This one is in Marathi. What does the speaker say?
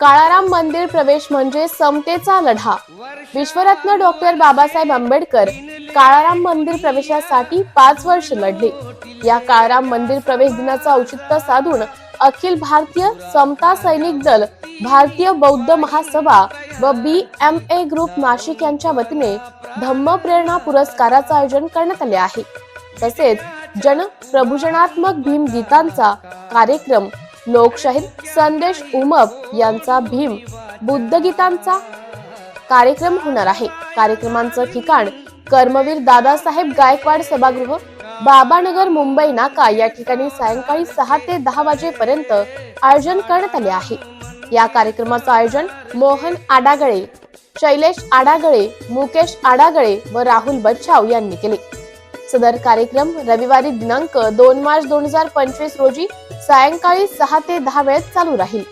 काळाराम मंदिर प्रवेश म्हणजे समतेचा लढा. विश्वरत्न डॉक्टर बाबासाहेब आंबेडकर काळाराम मंदिर प्रवेशासाठी पाच वर्ष लढले. या काळाराम मंदिर प्रवेश दिनाचं औचित्य साधून अखिल भारतीय समता सैनिक दल भारतीय बौद्ध महासभा व B M A group Nashik यांच्या वतीने धम्म प्रेरणा पुरस्काराचं आयोजन करण्यात आले आहे. तसेच जन प्रभुजनात्मक भीम गीतांचा कार्यक्रम लोकशाहीर संदेश उमप यांचा भीम. बुद्ध गीतांचा कार्यक्रम होणार आहे. कार्यक्रमांचं ठिकाण कर्मवीर दादासाहेब गायकवाड सभागृह बाबानगर मुंबई नाका या ठिकाणी सायंकाळी सहा ते दहा वाजेपर्यंत आयोजन करण्यात आले आहे. या कार्यक्रमाचं आयोजन मोहन आडागळे शैलेश आडागळे मुकेश आडागळे व राहुल बच्छाव यांनी केले. सदर कार्यक्रम रविवारी दिनांक दोन मार्च दोन हजार पंचवीस रोजी सायंकाळी सहा ते दहा वेळेत चालू राहील.